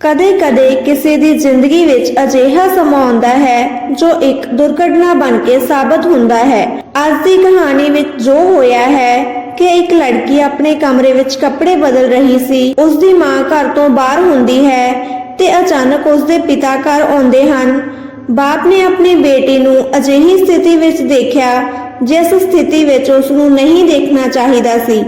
ਕਦੇ-ਕਦੇ ਕਿਸੇ ਦੀ ਜ਼ਿੰਦਗੀ ਵਿੱਚ ਅਜਿਹਾ ਸਮਾਂ ਆਉਂਦਾ ਹੈ ਜੋ ਇੱਕ ਦੁਰਘਟਨਾ ਬਣ ਕੇ ਸਾਬਤ ਹੁੰਦਾ ਹੈ। ਅੱਜ ਦੀ ਕਹਾਣੀ ਵਿੱਚ ਜੋ ਹੋਇਆ ਹੈ ਕਿ ਇੱਕ ਲੜਕੀ ਆਪਣੇ ਕਮਰੇ ਵਿੱਚ ਕੱਪੜੇ ਬਦਲ ਰਹੀ ਸੀ। ਉਸ ਦੀ ਮਾਂ ਘਰ ਤੋਂ ਬਾਹਰ ਹੁੰਦੀ ਹੈ ਤੇ ਅਚਾਨਕ ਉਸ ਦੇ ਪਿਤਾ ਘਰ ਆਉਂਦੇ ਹਨ। ਬਾਪ ਨੇ ਆਪਣੀ ਬੇਟੀ ਨੂੰ ਅਜਿਹੀ ਸਥਿਤੀ ਵਿੱਚ ਦੇਖਿਆ ਜਿਸ ਸਥਿਤੀ ਵਿੱਚ ਉਸ ਨੂੰ ਨਹੀਂ ਦੇਖਣਾ ਚਾਹੀਦਾ ਸੀ।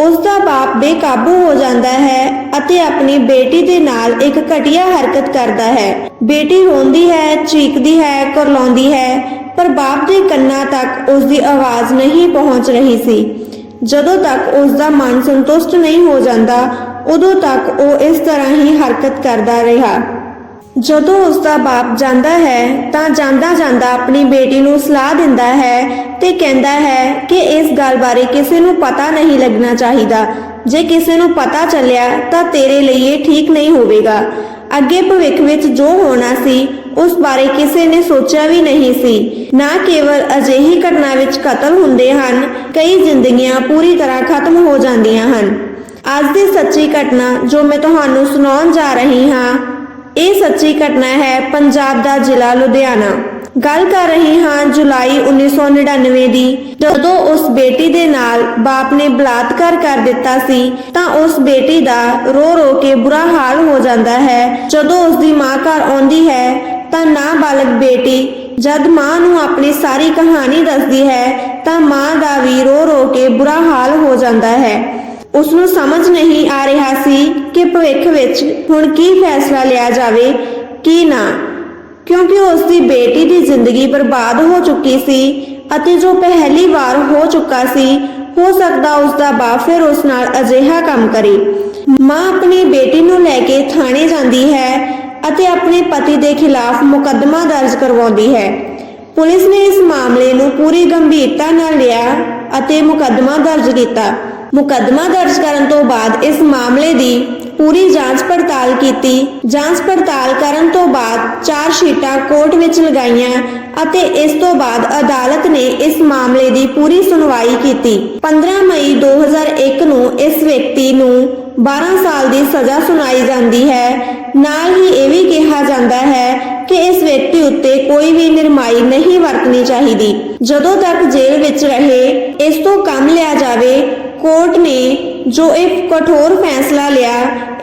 ਉਸ ਦਾ ਬਾਪ ਬੇਕਾਬੂ ਹੋ ਜਾਂਦਾ ਹੈ ਅਤੇ ਆਪਣੀ ਬੇਟੀ ਦੇ ਨਾਲ ਇੱਕ ਘਟੀਆ ਹਰਕਤ ਕਰਦਾ ਹੈ। ਬੇਟੀ ਰੋਂਦੀ ਹੈ, ਚੀਕਦੀ ਹੈ, ਕਰਲਾਉਂਦੀ ਹੈ, ਪਰ ਬਾਪ ਦੇ ਕੰਨਾਂ ਤੱਕ ਉਸ ਦੀ ਆਵਾਜ਼ ਨਹੀਂ ਪਹੁੰਚ ਰਹੀ ਸੀ। ਜਦੋਂ ਤੱਕ ਉਸ ਦਾ ਮਨ ਸੰਤੁਸ਼ਟ ਨਹੀਂ ਹੋ ਜਾਂਦਾ, ਉਦੋਂ ਤੱਕ ਉਹ ਇਸ ਤਰ੍ਹਾਂ ਹੀ ਹਰਕਤ ਕਰਦਾ ਰਿਹਾ। ਜਦੋਂ ਉਸ ਦਾ ਬਾਪ ਜਾਂਦਾ ਹੈ ਤਾਂ ਜਾਂਦਾ ਜਾਂਦਾ ਆਪਣੀ ਬੇਟੀ ਨੂੰ ਸਲਾਹ ਦਿੰਦਾ ਹੈ ਤੇ ਕਹਿੰਦਾ ਹੈ ਕਿ ਇਸ ਗੱਲ ਬਾਰੇ ਕਿਸੇ ਨੂੰ ਪਤਾ ਨਹੀਂ ਲੱਗਣਾ ਚਾਹੀਦਾ। ਜੇ ਕਿਸੇ ਨੂੰ ਪਤਾ ਚੱਲਿਆ ਤਾਂ ਤੇਰੇ ਲਈ ਇਹ ਠੀਕ ਨਹੀਂ ਹੋਵੇਗਾ। ਅੱਗੇ ਭਵਿੱਖ ਵਿੱਚ ਜੋ ਹੋਣਾ ਸੀ, ਉਸ ਬਾਰੇ ਕਿਸੇ ਨੇ ਸੋਚਿਆ ਵੀ ਨਹੀਂ ਸੀ। ਨਾ ਕੇਵਲ ਅਜਿਹੀ ਘਟਨਾ ਵਿੱਚ ਕਤਲ ਹੁੰਦੇ ਹਨ, ਕਈ ਜ਼ਿੰਦਗੀਆਂ ਪੂਰੀ ਤਰ੍ਹਾਂ ਖਤਮ ਹੋ ਜਾਂਦੀਆਂ ਹਨ। ਅੱਜ ਦੀ ਸੱਚੀ ਘਟਨਾ ਜੋ ਮੈਂ ਤੁਹਾਨੂੰ ਸੁਣਾਉਣ ਜਾ ਰਹੀ ਹਾਂ ਇਹ ਸੱਚੀ ਘਟਨਾ ਹੈ ਪੰਜਾਬ ਦਾ ਜ਼ਿਲ੍ਹਾ ਲੁਧਿਆਣਾ। ਗੱਲ ਕਰ ਰਹੀ ਹਾਂ ਜੁਲਾਈ 1999 ਦੀ। ਜਦੋਂ ਉਸ ਬੇਟੀ ਦੇ ਨਾਲ ਬਾਪ ਨੇ ਬਲਾਤਕਾਰ ਕਰ ਦਿੱਤਾ ਸੀ, ਤਾਂ ਉਸ ਬੇਟੀ ਦਾ ਰੋ ਰੋ ਕੇ ਬੁਰਾ ਹਾਲ ਹੋ ਜਾਂਦਾ ਹੈ। ਜਦੋਂ ਉਸ ਦੀ ਮਾਂ ਘਰ ਆਉਂਦੀ ਹੈ, ਤਾਂ ਨਾਬਾਲਗ ਬੇਟੀ ਜਦ ਮਾਂ ਨੂੰ ਆਪਣੀ ਸਾਰੀ ਕਹਾਣੀ ਦੱਸਦੀ ਹੈ, ਤਾਂ ਮਾਂ ਦਾ ਵੀ ਰੋ ਰੋ ਕੇ ਬੁਰਾ ਹਾਲ ਹੋ ਜਾਂਦਾ ਹੈ। ਉਸ ਨੂੰ ਸਮਝ ਨਹੀਂ ਆ ਰਿਹਾ ਸੀ ਕਿ ਭਵਿੱਖ ਵਿੱਚ ਹੁਣ ਕੀ ਫੈਸਲਾ ਲਿਆ ਜਾਵੇ, ਕੀ ਨਾ। ਕਿਉਂਕਿ ਉਸ ਦੀ ਬੇਟੀ ਦੀ ਜ਼ਿੰਦਗੀ ਬਰਬਾਦ ਹੋ ਚੁੱਕੀ ਸੀ ਅਤੇ ਜੋ ਪਹਿਲੀ ਵਾਰ ਹੋ ਚੁੱਕਾ ਸੀ, ਹੋ ਸਕਦਾ ਉਸ ਦਾ ਬਾਪ ਫਿਰ ਉਸ ਨਾਲ ਅਜਿਹਾ ਕੰਮ ਕਰੇ। ਮਾਂ ਆਪਣੀ ਬੇਟੀ ਨੂੰ ਲੈ ਕੇ ਥਾਣੇ ਜਾਂਦੀ ਹੈ ਅਤੇ ਆਪਣੇ ਪਤੀ ਦੇ ਖਿਲਾਫ ਮੁਕੱਦਮਾ ਦਰਜ ਕਰਵਾਉਂਦੀ ਹੈ। ਪੁਲਿਸ ਨੇ ਇਸ ਮਾਮਲੇ ਨੂੰ ਪੂਰੀ ਗੰਭੀਰਤਾ ਨਾਲ ਲਿਆ ਅਤੇ ਮੁਕੱਦਮਾ ਦਰਜ ਕੀਤਾ। ਮੁਕੱਦਮਾ ਦਰਜ ਕਰਨ ਤੋਂ ਬਾਅਦ ਇਸ ਮਾਮਲੇ ਦੀ ਪੂਰੀ ਜਾਂਚ ਪੜਤਾਲ ਕੀਤੀ। ਜਾਂਚ ਪੜਤਾਲ ਕਰਨ ਤੋਂ ਬਾਅਦ ਚਾਰ ਸ਼ੀਟਾਂ ਕੋਰਟ ਵਿੱਚ ਲਗਾਈਆਂ ਅਤੇ ਇਸ ਤੋਂ ਬਾਅਦ ਅਦਾਲਤ ਨੇ ਇਸ ਮਾਮਲੇ ਦੀ ਪੂਰੀ ਸੁਣਵਾਈ ਕੀਤੀ। 15 ਮਈ 2001 ਨੂੰ ਇਸ ਵਿਅਕਤੀ ਨੂੰ 12 ਸਾਲ ਦੀ ਸਜ਼ਾ ਸੁਣਾਈ ਜਾਂਦੀ ਹੈ। ਨਾਲ ਹੀ ਇਹ ਵੀ ਕਿਹਾ ਜਾਂਦਾ ਹੈ ਕਿ ਇਸ ਵਿਅਕਤੀ ਉੱਤੇ ਕੋਈ ਵੀ ਨਿਰਮਾਈ ਨਹੀਂ ਵਰਤਣੀ ਚਾਹੀਦੀ। ਜਦੋਂ ਤੱਕ ਜੇਲ੍ਹ ਵਿੱਚ ਰਹੇ, ਇਸ ਤੋਂ ਕੰਮ ਲਿਆ ਜਾਵੇ ਕੋਰਟ ਨੇ ਜੋ ਇੱਕ ਕਠੋਰ ਫੈਸਲਾ ਲਿਆ,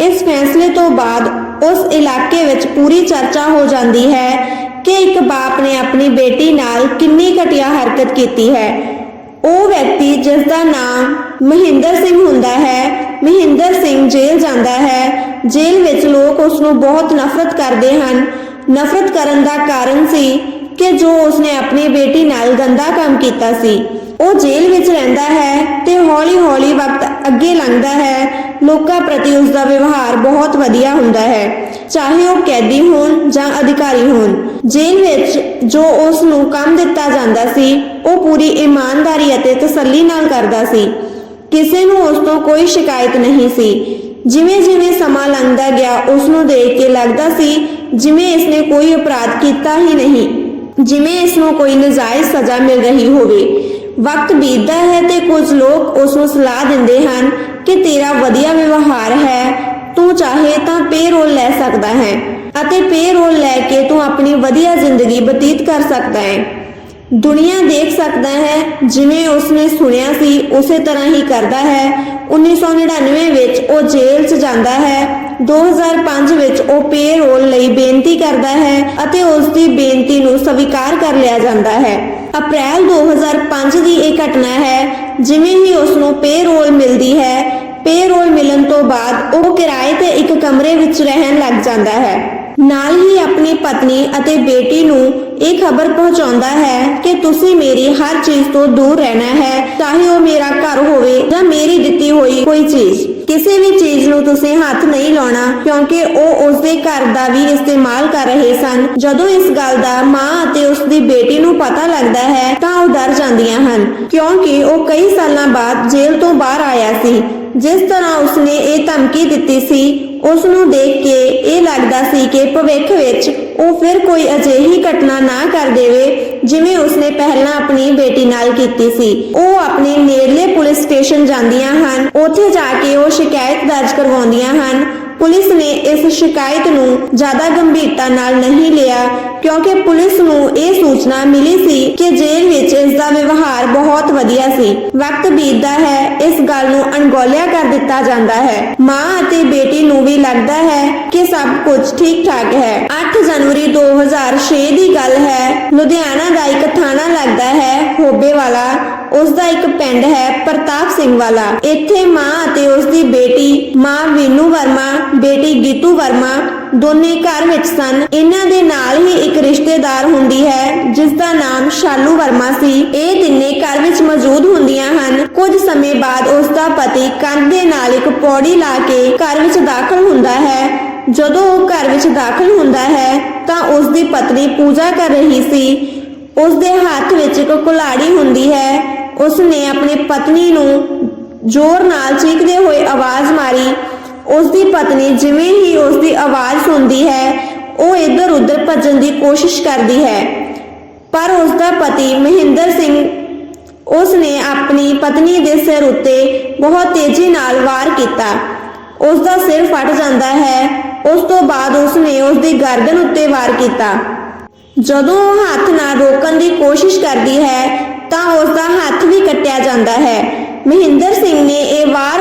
ਇਸ ਫੈਸਲੇ ਤੋਂ ਬਾਅਦ ਉਸ ਇਲਾਕੇ ਵਿੱਚ ਪੂਰੀ ਚਰਚਾ ਹੋ ਜਾਂਦੀ ਹੈ ਕਿ ਇੱਕ ਬਾਪ ਨੇ ਆਪਣੀ ਬੇਟੀ ਨਾਲ ਕਿੰਨੀ ਘਟੀਆ ਹਰਕਤ ਕੀਤੀ ਹੈ। ਉਹ ਵਿਅਕਤੀ ਜਿਸ ਦਾ ਨਾਮ ਮਹਿੰਦਰ ਸਿੰਘ ਹੁੰਦਾ ਹੈ, ਮਹਿੰਦਰ ਸਿੰਘ ਜੇਲ੍ਹ ਜਾਂਦਾ ਹੈ। ਜੇਲ੍ਹ ਵਿੱਚ ਲੋਕ ਉਸ ਨੂੰ ਬਹੁਤ ਨਫ਼ਰਤ ਕਰਦੇ ਹਨ। ਨਫ਼ਰਤ ਕਰਨ ਦਾ ਕਾਰਨ ਸੀ ਕਿ ਜੋ ਉਸਨੇ ਆਪਣੀ ਬੇਟੀ ਨਾਲ ਗੰਦਾ ਕੰਮ ਕੀਤਾ ਸੀ। ਉਹ ਜੇਲ੍ਹ ਵਿੱਚ ਰਹਿੰਦਾ ਹੈ ਤੇ ਹੌਲੀ-ਹੌਲੀ ਵਕਤ ਅੱਗੇ ਲੰਘਦਾ ਹੈ। ਲੋਕਾਂ ਪ੍ਰਤੀ ਉਸ ਦਾ ਵਿਵਹਾਰ ਬਹੁਤ ਵਧੀਆ ਹੁੰਦਾ ਹੈ। ਚਾਹੇ ਉਹ ਕੈਦੀ ਹੋਣ ਜਾਂ ਅਧਿਕਾਰੀ ਹੋਣ, ਜੇਲ੍ਹ ਵਿੱਚ ਜੋ ਉਸ ਨੂੰ ਕੰਮ ਦਿੱਤਾ ਜਾਂਦਾ ਸੀ, ਉਹ ਪੂਰੀ ਇਮਾਨਦਾਰੀ ਅਤੇ ਤਸੱਲੀ ਨਾਲ ਕਰਦਾ ਸੀ। ਕਿਸੇ ਨੂੰ ਉਸ ਤੋਂ ਕੋਈ ਸ਼ਿਕਾਇਤ ਨਹੀਂ ਸੀ। ਜਿਵੇਂ ਜਿਵੇਂ ਸਮਾਂ ਲੰਘਦਾ ਗਿਆ ਉਸ ਨੂੰ ਦੇਖ ਕੇ ਲੱਗਦਾ ਸੀ ਜਿਵੇਂ ਇਸਨੇ ਕੋਈ ਅਪਰਾਧ ਕੀਤਾ ਹੀ ਨਹੀਂ। ਜਿਵੇਂ ਇਸ ਨੂੰ ਕੋਈ ਨਜਾਇਜ਼ ਸਜ਼ਾ ਮਿਲ ਰਹੀ ਹੋਵੇ। ਵਕਤ ਬੀਤਦਾ ਹੈ ਤੇ ਕੁਝ ਲੋਕ ਉਸ ਨੂੰ ਸਲਾਹ ਦਿੰਦੇ ਹਨ ਕਿ ਤੇਰਾ ਵਧੀਆ ਵਿਵਹਾਰ ਹੈ, ਤੂੰ ਚਾਹੇ ਤਾਂ ਪੇਰੋਲ ਲੈ ਸਕਦਾ ਹੈ ਅਤੇ ਪੇਰੋਲ ਲੈ ਕੇ ਤੂੰ ਆਪਣੀ ਵਧੀਆ ਜ਼ਿੰਦਗੀ ਬਤੀਤ ਕਰ ਸਕਦਾ ਹੈ। ਦੁਨੀਆ ਦੇਖ ਸਕਦਾ ਹੈ, ਜਿਵੇਂ ਉਸਨੇ ਸੁਣਿਆ ਸੀ, ਉਸੇ ਤਰ੍ਹਾਂ ਹੀ ਕਰਦਾ ਹੈ। 1999 ਵਿੱਚ ਉਹ ਜੇਲ੍ਹ 'ਚ ਜਾਂਦਾ ਹੈ 2005 ਵਿੱਚ ਉਹ ਪੇਰੋਲ ਲਈ ਬੇਨਤੀ ਕਰਦਾ ਹੈ ਅਤੇ ਉਸ ਦੀ ਬੇਨਤੀ ਨੂੰ ਸਵੀਕਾਰ ਕਰ ਲਿਆ ਜਾਂਦਾ ਹੈ। ਅਪ੍ਰੈਲ 2005 ਦੀ ਇਹ ਘਟਨਾ ਹੈ, ਜਿਵੇਂ ਹੀ ਉਸ ਨੂੰ ਪੇਰੋਲ ਮਿਲਦੀ ਹੈ ਪੇਰੋਲ ਮਿਲਣ ਤੋਂ ਬਾਅਦ ਉਹ ਕਿਰਾਏ ਤੇ ਇੱਕ ਕਮਰੇ ਵਿੱਚ ਰਹਿਣ ਲੱਗ ਜਾਂਦਾ ਹੈ। ਨਾਲ ਹੀ ਆਪਣੀ ਪਤਨੀ ਅਤੇ ਬੇਟੀ ਨੂੰ ਇਹ ਖਬਰ ਪਹੁੰਚਾਉਂਦਾ ਹੈ ਕਿ ਤੁਸੀਂ ਮੇਰੀ ਹਰ ਚੀਜ਼ ਤੋਂ ਦੂਰ ਰਹਿਣਾ ਹੈ, ਚਾਹੇ ਉਹ ਮੇਰਾ ਘਰ ਹੋਵੇ ਜਾਂ ਮੇਰੀ ਦਿੱਤੀ ਹੋਈ ਕੋਈ ਚੀਜ਼। ਕਿਸੇ ਵੀ ਚੀਜ਼ ਨੂੰ ਤੁਸੀਂ ਹੱਥ ਨਹੀਂ ਲਾਉਣਾ, ਕਿਉਂਕਿ ਉਹ ਉਸਦੇ ਘਰ ਦਾ ਵੀ ਇਸਤੇਮਾਲ ਕਰ ਰਹੇ ਸਨ। ਜਦੋਂ ਇਸ ਗੱਲ ਦਾ ਮਾਂ ਅਤੇ ਉਸ ਦੀ ਬੇਟੀ ਨੂੰ ਪਤਾ ਲੱਗਦਾ ਹੈ, ਤਾਂ ਉਹ ਡਰ ਜਾਂਦੀਆਂ ਹਨ, ਕਿਉਂਕਿ ਉਹ ਕਈ ਸਾਲਾਂ ਬਾਅਦ ਜੇਲ੍ਹ ਤੋਂ ਬਾਹਰ ਆਇਆ ਸੀ। ਜਿਸ ਤਰ੍ਹਾਂ ਉਸਨੇ ਇਹ ਧਮਕੀ ਦਿੱਤੀ ਸੀ ਉਸ ਨੂੰ ਦੇਖ ਕੇ ਇਹ ਲੱਗਦਾ ਸੀ ਕਿ ਭਵਿੱਖ ਵਿੱਚ ਉਹ ਫਿਰ ਕੋਈ ਅਜਿਹੀ ਘਟਨਾ ਨਾ ਕਰ ਦੇਵੇ ਜਿਵੇਂ ਉਸਨੇ ਪਹਿਲਾਂ ਆਪਣੀ ਬੇਟੀ ਨਾਲ ਕੀਤੀ ਸੀ। ਉਹ ਆਪਣੇ ਨੇੜਲੇ ਪੁਲਿਸ ਸਟੇਸ਼ਨ ਜਾਂਦੀਆਂ ਹਨ, ਉੱਥੇ ਜਾ ਕੇ ਉਹ ਸ਼ਿਕਾਇਤ ਦਰਜ ਕਰਵਾਉਂਦੀਆਂ ਹਨ ਪੁਲਿਸ ਨੇ ਇਸ ਸ਼ਿਕਾਇਤ ਨੂੰ ਜ਼ਿਆਦਾ ਗੰਭੀਰਤਾ ਨਾਲ ਨਹੀਂ ਲਿਆ, ਕਿਉਂਕਿ ਪੁਲਿਸ ਨੂੰ ਇਹ ਸੂਚਨਾ ਮਿਲੀ ਸੀ ਕਿ ਜੇਲ੍ਹ ਵਿੱਚ ਇਸ ਦਾ ਵਿਵਹਾਰ ਬਹੁਤ ਵਧੀਆ ਸੀ। ਵਕਤ ਬੀਤਦਾ ਹੈ, ਇਸ ਗੱਲ ਨੂੰ ਅਣਗੌਲਿਆ ਕਰ ਦਿੱਤਾ ਜਾਂਦਾ ਹੈ। ਮਾਂ ਅਤੇ ਬੇਟੀ ਨੂੰ ਵੀ ਲੱਗਦਾ ਹੈ ਕਿ ਸਭ ਕੁਝ ਠੀਕ ਠਾਕ ਹੈ। 8 ਜਨਵਰੀ 2006 ਦੀ ਗੱਲ ਹੈ, ਲੁਧਿਆਣਾ ਦਾ ਇੱਕ ਥਾਣਾ ਲੱਗਦਾ ਹੈ, ਹੋਬੇ ਵਾਲਾ। ਉਸ ਦਾ ਇੱਕ ਪਿੰਡ ਹੈ ਪ੍ਰਤਾਪ ਸਿੰਘ ਵਾਲਾ। ਇੱਥੇ ਮਾਂ ਅਤੇ ਉਸ ਦੀ ਬੇਟੀ ਮਾਂ ਵੀਨੂ ਵਰਮਾ ਬੇਟੀ ਗੀਤੂ ਵਰਮਾ ਦੋਨੇ ਘਰ ਵਿੱਚ ਸਨ। ਇਹਨਾਂ ਦੇ ਨਾਲ ਹੀ ਇੱਕ ਰਿਸ਼ਤੇਦਾਰ ਹੁੰਦੀ ਹੈ ਜਿਸ ਦਾ ਨਾਮ ਸ਼ਾਲੂ ਵਰਮਾ ਸੀ। ਇਹ ਤਿੰਨੇ ਘਰ ਵਿੱਚ ਮੌਜੂਦ ਹੁੰਦੀਆਂ ਹਨ। ਕੁਝ ਸਮੇਂ ਬਾਅਦ ਉਸ ਦਾ ਪਤੀ ਕੰਧ ਦੇ ਨਾਲ ਇੱਕ ਪੌੜੀ ਲਾ ਕੇ ਘਰ ਵਿੱਚ ਦਾਖਲ ਹੁੰਦਾ ਹੈ। ਜਦੋਂ ਉਹ ਘਰ ਵਿੱਚ ਦਾਖਲ ਹੁੰਦਾ ਹੈ, ਤਾਂ ਉਸ ਦੀ ਪਤਨੀ ਪੂਜਾ ਕਰ ਰਹੀ ਸੀ। ਉਸ ਦੇ ਹੱਥ ਵਿੱਚ ਇੱਕ ਕੁਲਾੜੀ ਹੁੰਦੀ ਹੈ। ਉਸ ਨੇ ਆਪਣੀ ਪਤਨੀ ਨੂੰ ਜ਼ੋਰ ਨਾਲ ਚੀਕਦੇ ਹੋਏ ਆਵਾਜ਼ ਮਾਰੀ ਉਸ ਦੀ ਪਤਨੀ ਜਿਵੇਂ ਹੀ ਉਸ ਦੀ ਆਵਾਜ਼ ਸੁਣਦੀ ਹੈ, ਉਹ ਇੱਧਰ ਉੱਧਰ ਭੱਜਣ ਦੀ ਕੋਸ਼ਿਸ਼ ਕਰਦੀ ਹੈ। ਪਰ ਉਸ ਦਾ ਪਤੀ ਮਹਿੰਦਰ ਸਿੰਘ ਉਸ ਨੇ ਆਪਣੀ ਪਤਨੀ ਦੇ ਸਿਰ ਉੱਤੇ ਬਹੁਤ ਤੇਜ਼ੀ ਨਾਲ ਵਾਰ ਕੀਤਾ। ਉਸ ਦਾ ਸਿਰ ਫਟ ਜਾਂਦਾ ਹੈ। ਉਸ ਤੋਂ ਬਾਅਦ ਉਸ ਨੇ ਉਸ ਦੀ ਗਰਦਨ ਉੱਤੇ ਵਾਰ ਕੀਤਾ। ਜਦੋਂ ਉਹ ਹੱਥ ਨਾਲ ਰੋਕਣ ਦੀ ਕੋਸ਼ਿਸ਼ ਕਰਦੀ ਹੈ, ਤਾਂ ਉਸ ਦਾ ਹੱਥ ਵੀ ਕੱਟਿਆ ਜਾਂਦਾ ਹੈ। ਮਹਿੰਦਰ ਸਿੰਘ ਨੇ ਇਹ ਵਾਰ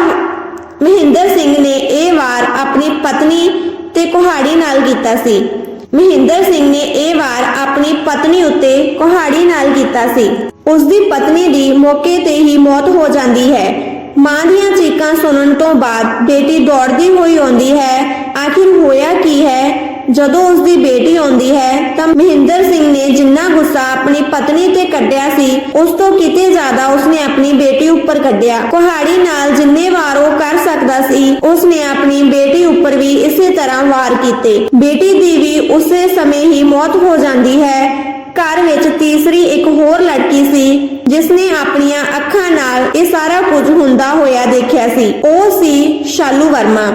ਮਹਿੰਦਰ ਸਿੰਘ ਨੇ ਇਹ ਵਾਰ ਆਪਣੀ ਪਤਨੀ ਤੇ ਕੁਹਾੜੀ ਨਾਲ ਕੀਤਾ ਸੀ। ਮਹਿੰਦਰ ਸਿੰਘ ਨੇ ਇਹ ਵਾਰ ਆਪਣੀ ਪਤਨੀ ਉੱਤੇ ਕੁਹਾੜੀ ਨਾਲ ਕੀਤਾ ਸੀ। ਉਸ ਦੀ ਪਤਨੀ ਦੀ ਮੌਕੇ ਤੇ ਹੀ ਮੌਤ ਹੋ ਜਾਂਦੀ ਹੈ। ਮਾਂ ਦੀਆਂ ਚੀਕਾਂ ਸੁਣਨ ਤੋਂ ਬਾਅਦ ਬੇਟੀ ਦੌੜਦੀ ਹੋਈ ਆਉਂਦੀ ਹੈ। ਆਖਿਰ ਹੋਇਆ ਕੀ ਹੈ? ਜਦੋਂ ਉਸ ਦੀ ਬੇਟੀ ਆਉਂਦੀ ਹੈ ਤਾਂ ਮਹਿੰਦਰ ਸਿੰਘ ਨੇ ਜਿੰਨਾ ਗੁੱਸਾ ਆਪਣੀ ਪਤਨੀ ਤੇ ਕੱਢਿਆ ਸੀ, ਉਸ ਤੋਂ ਕਿਤੇ ਜ਼ਿਆਦਾ ਉਸਨੇ ਆਪਣੀ ਬੇਟੀ ਉੱਪਰ ਕੱਢਿਆ। ਕੁਹਾੜੀ ਨਾਲ ਜਿੰਨੇ ਵਾਰ ਉਹ ਕਰ ਸਕਦਾ ਸੀ, ਉਸਨੇ ਆਪਣੀ ਬੇਟੀ ਉੱਪਰ ਵੀ ਇਸੇ ਤਰ੍ਹਾਂ ਵਾਰ ਕੀਤੇ। ਬੇਟੀ ਦੀ ਵੀ ਉਸੇ ਸਮੇਂ ਹੀ ਮੌਤ ਹੋ ਜਾਂਦੀ ਹੈ। ਘਰ ਵਿੱਚ ਤੀਸਰੀ ਇੱਕ ਹੋਰ ਲੜਕੀ ਸੀ ਜਿਸ ਨੇ ਆਪਣੀਆਂ ਅੱਖਾਂ ਨਾਲ ਇਹ ਸਾਰਾ ਕੁਝ ਹੁੰਦਾ ਹੋਇਆ ਦੇਖਿਆ ਸੀ। ਉਹ ਸੀ ਸ਼ਾਲੂ ਵਰਮਾ,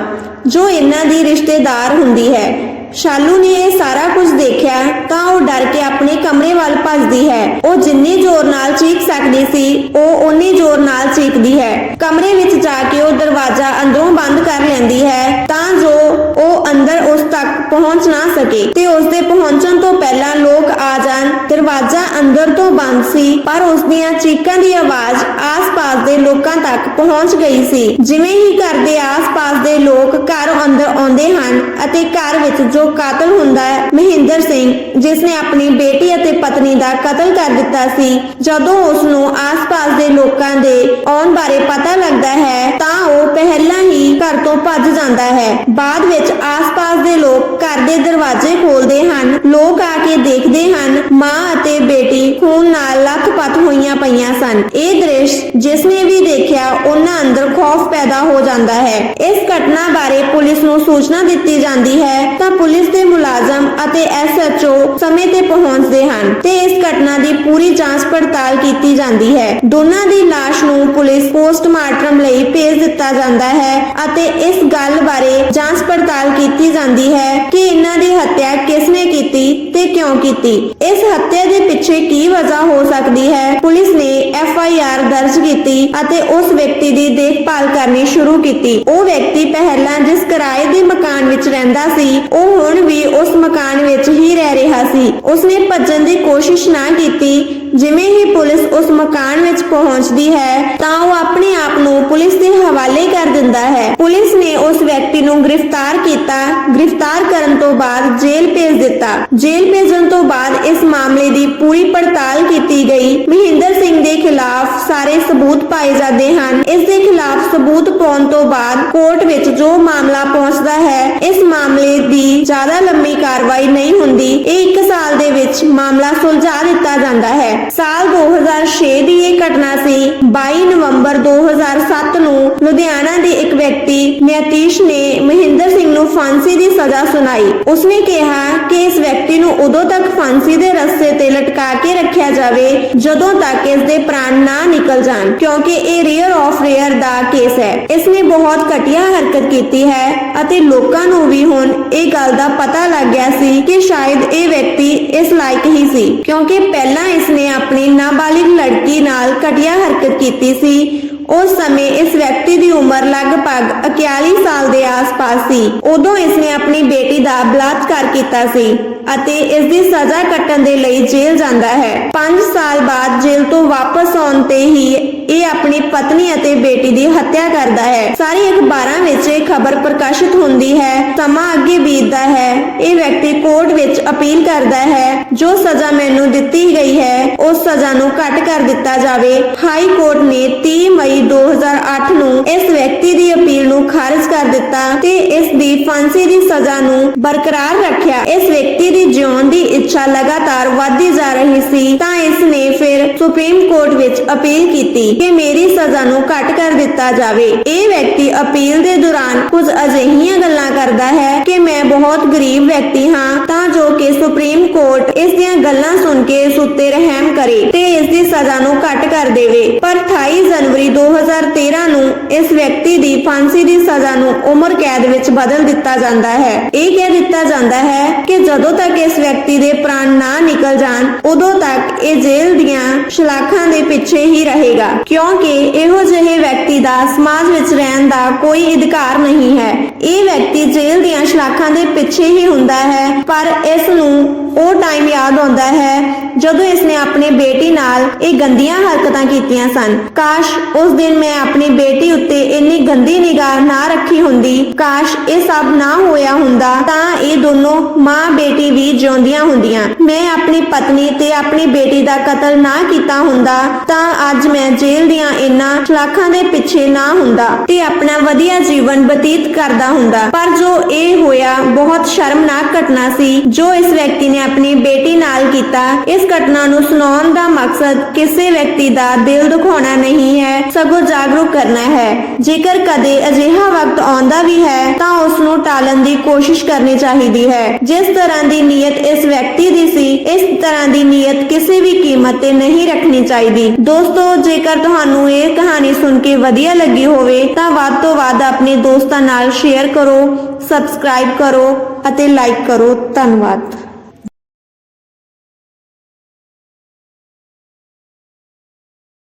ਜੋ ਇਹਨਾਂ ਦੀ ਰਿਸ਼ਤੇਦਾਰ ਹੁੰਦੀ ਹੈ। ਸ਼ਾਲੂ ਨੇ ਇਹ ਸਾਰਾ ਕੁਝ ਦੇਖਿਆ ਤਾਂ ਉਹ ਡਰ ਕੇ ਆਪਣੇ ਕਮਰੇ ਵੱਲ ਭੱਜਦੀ ਹੈ। ਉਹ ਜਿੰਨੀ ਜ਼ੋਰ ਨਾਲ ਚੀਕ ਸਕਦੀ ਸੀ, ਉਹ ਓਨੀ ਜ਼ੋਰ ਨਾਲ ਚੀਕਦੀ ਹੈ। ਕਮਰੇ ਵਿੱਚ ਜਾ ਕੇ ਉਹ ਦਰਵਾਜ਼ਾ ਅੰਦਰੋਂ ਬੰਦ ਕਰ ਲੈਂਦੀ ਹੈ ਤਾਂ ਜੋ ਉਹ ਅੰਦਰ ਉਸ ਤੱਕ ਪਹੁੰਚ ਨਾ ਸਕੇ ਤੇ ਉਸ ਦੇ ਪਹੁੰਚਣ ਤੋਂ ਪਹਿਲਾਂ ਲੋਕ ਆ ਜਾਣ। ਦਰਵਾਜ਼ਾ ਅੰਦਰ ਤੋਂ ਬੰਦ ਸੀ, ਪਰ ਉਸ ਦੀਆਂ ਚੀਕਾਂ ਦੀ ਆਵਾਜ਼ ਆਸ-ਪਾਸ ਦੇ ਲੋਕਾਂ ਤੱਕ ਪਹੁੰਚ ਗਈ ਸੀ। ਜਿਵੇਂ ਹੀ ਘਰ ਦੇ ਆਸ-ਪਾਸ ਦੇ ਲੋਕ ਘਰ ਅੰਦਰ ਆਉਂਦੇ ਹਨ ਅਤੇ ਘਰ ਵਿੱਚ ਜੋ ਕਾਤਲ ਹੁੰਦਾ ਹੈ, ਮਹਿੰਦਰ ਸਿੰਘ ਜਿਸ ਨੇ ਆਪਣੀ ਬੇਟੀ ਅਤੇ ਪਤਨੀ ਦਾ ਕਤਲ ਕਰ ਦਿੱਤਾ ਸੀ, ਜਦੋਂ ਉਸ ਨੂੰ ਆਸ-ਪਾਸ ਦੇ ਲੋਕਾਂ ਦੇ ਆਉਣ ਬਾਰੇ ਪਤਾ ਲੱਗਦਾ ਹੈ, ਤਾਂ ਉਹ ਪਹਿਲਾਂ ਹੀ ਘਰ ਤੋਂ ਭੱਜ ਜਾਂਦਾ ਹੈ। ਬਾਅਦ ਵਿੱਚ ਆਸ-ਪਾਸ ਦੇ ਲੋਕ ਘਰ ਦੇ ਦਰਵਾਜ਼ੇ ਖੋਲਦੇ ਹਨ, ਲੋਕ ਆ ਕੇ ਦੇਖਦੇ ਹਨ, ਮਾਂ ਅਤੇ ਬੇਟੀ ਖੂਨ ਨਾਲ ਲੱਥ-ਪੱਥ ਹੋਈਆਂ ਪਈਆਂ ਸਨ। ਇਹ ਦ੍ਰਿਸ਼ ਜਿਸ ਨੇ ਵੀ ਦੇਖਿਆ, ਉਹਨਾਂ ਅੰਦਰ ਖੌਫ ਪੈਦਾ ਹੋ ਜਾਂਦਾ ਹੈ। ਇਸ ਘਟਨਾ ਬਾਰੇ ਪੁਲਿਸ ਨੂੰ ਸੂਚਨਾ ਦਿੱਤੀ ਜਾਂਦੀ ਹੈ, ਤਾਂ ਪੁਲਿਸ ਦੇ ਮੁਲਾਜ਼ਮ ਅਤੇ ਐਸਐਚਓ ਸਮੇਂ ਤੇ ਪਹੁੰਚਦੇ ਹਨ ਤੇ ਇਸ ਘਟਨਾ ਦੀ ਪੂਰੀ ਜਾਂਚ ਪੜਤਾਲ ਕੀਤੀ ਜਾਂਦੀ ਹੈ। ਦੋਨਾਂ ਦੀ ਲਾਸ਼ ਨੂੰ ਪੁਲਿਸ ਪੋਸਟਮਾਰਟਮ ਲਈ ਭੇਜ ਦਿੱਤਾ ਜਾਂਦਾ ਹੈ ਅਤੇ ਇਸ ਗੱਲ ਬਾਰੇ ਜਾਂਚ ਪੜਤਾਲ ਕੀਤੀ ਜਾਂਦੀ ਹੈ ਕਿ ਇਹਨਾਂ ਦੀ ਹੱਤਿਆ ਕਿਸ ਨੇ ਕੀਤੀ ਤੇ ਕਿਉਂ ਕੀਤੀ। ਇਸ ਹੱਤਿਆ ਦੇ ਪਿੱਛੇ ਕੀ ਵਜ੍ਹਾ ਹੋ ਸਕਦੀ ਹੈ? ਪੁਲਿਸ ਨੇ ਐਫ ਆਈ ਆਰ ਦਰਜ ਕੀਤੀ ਅਤੇ ਉਸ ਵਿਅਕਤੀ ਦੀ ਦੇਖਭਾਲ ਕਰਨੀ ਸ਼ੁਰੂ ਕੀਤੀ। ਉਹ ਵਿਅਕਤੀ ਪਹਿਲਾਂ ਜਿਸ ਕਿਰਾਏ ਦੇ ਮਕਾਨ ਵਿੱਚ ਰਹਿੰਦਾ ਸੀ, ਉਹ ਹੁਣ ਵੀ ਉਸ ਮਕਾਨ ਵਿੱਚ ਹੀ ਰਹਿ ਰਿਹਾ ਸੀ। ਉਸਨੇ ਭੱਜਣ ਦੀ ਕੋਸ਼ਿਸ਼ ਨਾ ਕੀਤੀ। ਜਿਵੇਂ ਹੀ ਪੁਲਿਸ ਉਸ ਮਕਾਨ ਵਿੱਚ ਪਹੁੰਚਦੀ ਹੈ, ਤਾਂ ਉਹ ਆਪਣੀ ਆਪ ਨੂੰ ਪੁਲਿਸ ਦੇ ਹਵਾਲੇ ਕਰ ਦਿੰਦਾ ਹੈ। ਪੁਲਿਸ ਨੇ ਉਸ ਵਿਅਕਤੀ ਨੂੰ ਗ੍ਰਿਫਤਾਰ ਕੀਤਾ। ਗ੍ਰਿਫਤਾਰ ਕਰਨ ਤੋਂ ਬਾਅਦ ਜੇਲ੍ਹ ਭੇਜ ਦਿੱਤਾ। ਜੇਲ੍ਹ ਭੇਜਣ ਤੋਂ ਬਾਅਦ ਇਸ ਮਾਮਲੇ ਦੀ ਪੂਰੀ ਪੜਤਾਲ ਕੀਤੀ ਗਈ। ਮਹਿੰਦਰ ਸਿੰਘ ਦੇ ਖਿਲਾਫ ਸਾਰੇ ਸਬੂਤ ਪਾਏ ਜਾਂਦੇ ਹਨ। ਇਸ ਦੇ ਖਿਲਾਫ ਸਬੂਤ ਪਾਉਣ ਤੋਂ ਬਾਅਦ ਕੋਰਟ ਵਿੱਚ ਜੋ ਮਾਮਲਾ ਪਹੁੰਚਦਾ ਹੈ, ਇਸ ਮਾਮਲੇ ਦੀ ਜ਼ਿਆਦਾ ਲੰਮੀ ਕਾਰਵਾਈ ਨਹੀਂ ਹੁੰਦੀ। ਇਹ 1 ਸਾਲ ਦੇ ਵਿੱਚ ਮਾਮਲਾ ਸੁਲਝਾ ਦਿੱਤਾ ਜਾਂਦਾ ਹੈ। ਸਾਲ 2006 ਦੀ ਘਟਨਾ ਸੀ। 22 ਨਵੰਬਰ 2007 ਨੂੰ ਲੁਧਿਆਣਾ ਦੇ ਇੱਕ ਵਿਅਕਤੀ ਨਿਤੀਸ਼ ਨੇ ਮਹਿੰਦਰ ਫਾਂਸੀ ਦੀ ਸਜ਼ਾ ਸੁਣਾਈ। ਉਸਨੇ ਕਿਹਾ ਕਿ ਇਸ ਵਿਅਕਤੀ ਨੂੰ ਉਦੋਂ ਤੱਕ ਫਾਂਸੀ ਦੇ ਰਸਤੇ ਤੇ ਲਟਕਾ ਕੇ ਰੱਖਿਆ ਜਾਵੇ, ਜਦੋਂ ਤੱਕ ਇਸ ਦੇ ਪ੍ਰਾਣ ਨਾ ਨਿਕਲ ਜਾਣ, ਕਿਉਂਕਿ ਇਹ ਰੀਅਰ ਆਫ ਰੀਅਰ ਦਾ ਕੇਸ ਹੈ। ਇਸ ਨੇ ਬਹੁਤ ਘਟੀਆ ਹਰਕਤ ਕੀਤੀ ਹੈ ਅਤੇ ਲੋਕਾਂ ਨੂੰ ਵੀ ਹੁਣ ਇਹ ਗੱਲ ਦਾ ਪਤਾ ਲੱਗ ਗਿਆ ਸੀ ਕਿ ਸ਼ਾਇਦ ਇਹ ਵਿਅਕਤੀ ਇਸ ਲਾਇਕ ਹੀ ਸੀ, ਕਿਉਂਕਿ ਪਹਿਲਾਂ ਇਸ ਨੇ ਆਪਣੀ ਨਾਬਾਲਿਗ ਲੜਕੀ ਨਾਲ ਘਟੀਆ ਹਰਕਤ ਕੀਤੀ ਸੀ। ਉਸ ਸਮੇਂ ਇਸ ਵਿਅਕਤੀ ਦੀ ਉਮਰ ਲਗਭਗ 41 ਸਾਲ ਦੇ ਆਸ-ਪਾਸ ਸੀ। ਉਦੋਂ ਇਸਨੇ ਆਪਣੀ ਬੇਟੀ ਦਾ ਬਲਾਤਕਾਰ ਕੀਤਾ ਸੀ। ਅਤੇ ਇਸ ਦੀ ਸਜ਼ਾ ਕੱਟਣ ਦੇ ਲਈ ਜੇਲ੍ਹ ਜਾਂਦਾ ਹੈ। 5 ਸਾਲ ਬਾਅਦ ਜੇਲ੍ਹ ਤੋਂ ਵਾਪਸ ਆਉਣ ਤੇ ਹੀ ਇਹ ਆਪਣੀ ਪਤਨੀ ਅਤੇ ਬੇਟੀ ਦੀ ਹੱਤਿਆ ਕਰਦਾ ਹੈ। ਸਾਰੇ ਅਖਬਾਰਾਂ ਵਿੱਚ ਇਹ ਖਬਰ ਪ੍ਰਕਾਸ਼ਿਤ ਹੁੰਦੀ ਹੈ। ਸਮਾਂ ਅੱਗੇ ਬੀਤਦਾ ਹੈ। ਇਹ ਵਿਅਕਤੀ ਕੋਰਟ ਵਿੱਚ ਅਪੀਲ ਕਰਦਾ ਹੈ, ਜੋ ਸਜ਼ਾ ਮੈਨੂੰ ਦਿੱਤੀ ਗਈ ਹੈ, ਉਸ ਸਜ਼ਾ ਨੂੰ ਘੱਟ ਕਰ ਦਿੱਤਾ ਜਾਵੇ। ਹਾਈ ਕੋਰਟ ਨੇ 30 ਮਈ 2008 ਨੂੰ ਇਸ ਵਿਅਕਤੀ ਦੀ ਅਪੀਲ ਨੂੰ ਖਾਰਜ ਕਰ ਦਿੱਤਾ ਤੇ ਇਸ ਦੀ ਫਾਂਸੀ ਦੀ ਸਜ਼ਾ ਨੂੰ ਬਰਕਰਾਰ ਰੱਖਿਆ। ਇਸ ਵਿਅਕਤੀ ਦੀ ਜਿਉਣ ਦੀ ਇੱਛਾ ਲਗਾਤਾਰ ਵਧਦੀ ਜਾ ਰਹੀ ਸੀ ਤਾਂ ਇਸ ਨੇ ਫਿਰ ਸੁਪਰੀਮ ਕੋਰਟ ਵਿੱਚ ਅਪੀਲ ਕੀਤੀ ਕਿ ਮੇਰੀ ਸਜ਼ਾ ਨੂੰ ਘੱਟ ਕਰ ਦਿੱਤਾ ਜਾਵੇ। ਇਹ ਵਿਅਕਤੀ ਅਪੀਲ ਦੇ ਦੌਰਾਨ ਕੁਝ ਅਜਿਹੀਆਂ ਗੱਲਾਂ ਕਰਦਾ ਹੈ ਕਿ ਮੈਂ ਬਹੁਤ ਗਰੀਬ ਵਿਅਕਤੀ ਹਾਂ ਤਾਂ ਜੋ ਕਿ ਸੁਪਰੀਮ ਕੋਰਟ ਇਸ ਦੀਆਂ ਗੱਲਾਂ ਸੁਣ ਕੇ ਇਸ ਉੱਤੇ ਰਹਿਮ ਕਰੇ ਤੇ ਇਸ ਦੀ ਸਜ਼ਾ ਨੂੰ ਘੱਟ ਕਰ ਦੇਵੇ। ਪਰ 28 ਜਨਵਰੀ 2013 ਨੂੰ ਇਸ ਵਿਅਕਤੀ ਦੀ ਫਾਂਸੀ ਦੀ ਸਜ਼ਾ ਨੂੰ ਉਮਰ ਕੈਦ ਵਿੱਚ ਬਦਲ ਦਿੱਤਾ ਜਾਂਦਾ ਹੈ। ਇਹ ਕਹਿ ਦਿੱਤਾ ਜਾਂਦਾ ਹੈ ਕਿ ਜਦੋਂ ਤੱਕ ਇਸ ਵਿਅਕਤੀ ਦੇ ਪ੍ਰਾਣ ਨਾ ਨਿਕਲ ਜਾਣ, ਉਦੋਂ ਤੱਕ ਇਹ ਜੇਲ੍ਹ ਦੀਆਂ ਸ਼ਲਾਖਾਂ ਦੇ ਪਿੱਛੇ ਹੀ ਰਹੇਗਾ, ਕਿਉਂਕਿ ਇਹੋ ਜਿਹੇ ਵਿਅਕਤੀ ਦਾ ਸਮਾਜ ਵਿੱਚ ਰਹਿਣ ਦਾ ਕੋਈ ਅਧਿਕਾਰ ਨਹੀਂ ਹੈ। ਇਹ ਵਿਅਕਤੀ ਜੇਲ੍ਹ ਦੀਆਂ ਸ਼ਲਾਖਾਂ ਦੇ ਪਿੱਛੇ ਹੀ ਹੁੰਦਾ ਹੈ, ਪਰ ਇਸ ਨੂੰ ਉਹ ਟਾਈਮ ਯਾਦ ਆਉਂਦਾ ਹੈ, ਜਦੋਂ ਇਸਨੇ ਆਪਣੀ ਬੇਟੀ ਨਾਲ ਇਹ ਗੰਦੀਆਂ ਹਰਕਤਾਂ ਕੀਤੀਆਂ ਸਨ। ਕਾਸ਼ ਉਸ ਦਿਨ ਮੈਂ ਆਪਣੀ ਬੇਟੀ ਉੱਤੇ ਇੰਨੀ ਗੰਦੀ ਨਿਗਾਹ ਨਾ ਰੱਖੀ ਹੁੰਦੀ, ਕਾਸ਼ ਇਹ ਸਭ ਨਾ ਹੋਇਆ ਹੁੰਦਾ, ਤਾਂ ਇਹ ਦੋਨੋਂ ਮਾਂ ਬੇਟੀ ਵੀ ਜਿਉਂਦੀਆਂ ਹੁੰਦੀਆਂ। ਮੈਂ ਆਪਣੀ ਪਤਨੀ ਤੇ ਆਪਣੀ ਬੇਟੀ ਦਾ ਕਤਲ ਨਾ ਕੀਤਾ ਹੁੰਦਾ, ਤਾਂ ਅੱਜ ਮੈਂ ਜੇਲ੍ਹ ਦੀਆਂ ਇਨ੍ਹਾਂ ਸ਼ਲਾਖਾਂ ਦੇ ਪਿੱਛੇ ਨਾ ਹੁੰਦਾ ਤੇ ਆਪਣਾ ਵਧੀਆ ਜੀਵਨ ਬਤੀਤ ਕਰਦਾ ਹੁੰਦਾ। ਪਰ ਜੋ ਇਹ ਹੋਇਆ, ਬਹੁਤ ਸ਼ਰਮਨਾਕ ਘਟਨਾ ਸੀ, ਜੋ ਇਸ ਵਿਅਕਤੀ ਨੇ ਆਪਣੀ ਬੇਟੀ ਨਾਲ ਕੀਤਾ। ਇਸ ਘਟਨਾ ਨੂੰ ਸੁਣਾਉਣ ਦਾ ਮਕਸਦ ਕਿਸੇ ਵਿਅਕਤੀ ਦਾ ਦਿਲ ਦੁਖਾਉਣਾ ਨਹੀਂ ਹੈ, ਸਗੋਂ ਜਾਗਰੂਕ ਕਰਨਾ ਹੈ। ਜੇਕਰ ਕਦੇ ਅਜਿਹਾ ਵਕਤ ਆਉਂਦਾ ਵੀ ਹੈ, ਤਾਂ ਉਸ ਨੂੰ ਟਾਲਣ ਦੀ ਕੋਸ਼ਿਸ਼ ਕਰਨੀ ਚਾਹੀਦੀ ਹੈ। ਜਿਸ ਤਰ੍ਹਾਂ ਦੀ ਨੀਅਤ ਇਸ ਵਿਅਕਤੀ ਦੀ ਸੀ, ਇਸ ਤਰ੍ਹਾਂ ਦੀ ਨੀਅਤ ਕਿਸੇ ਕਿਸੇ ਵੀ ਕੀਮਤ ਤੇ ਨਹੀਂ ਰੱਖਣੀ ਚਾਹੀਦੀ। ਦੋਸਤੋ, ਜੇਕਰ ਤੁਹਾਨੂੰ ਇਹ ਕਹਾਣੀ ਸੁਣ ਕੇ ਵਧੀਆ ਲੱਗੀ ਹੋਵੇ, ਤਾਂ ਵੱਧ ਤੋਂ ਵੱਧ ਆਪਣੇ ਦੋਸਤਾਂ ਨਾਲ ਸ਼ੇਅਰ ਕਰੋ ਸਬਸਕ੍ਰਾਈਬ ਕਰੋ ਅਤੇ ਲਾਈਕ ਕਰੋ। ਧੰਨਵਾਦ।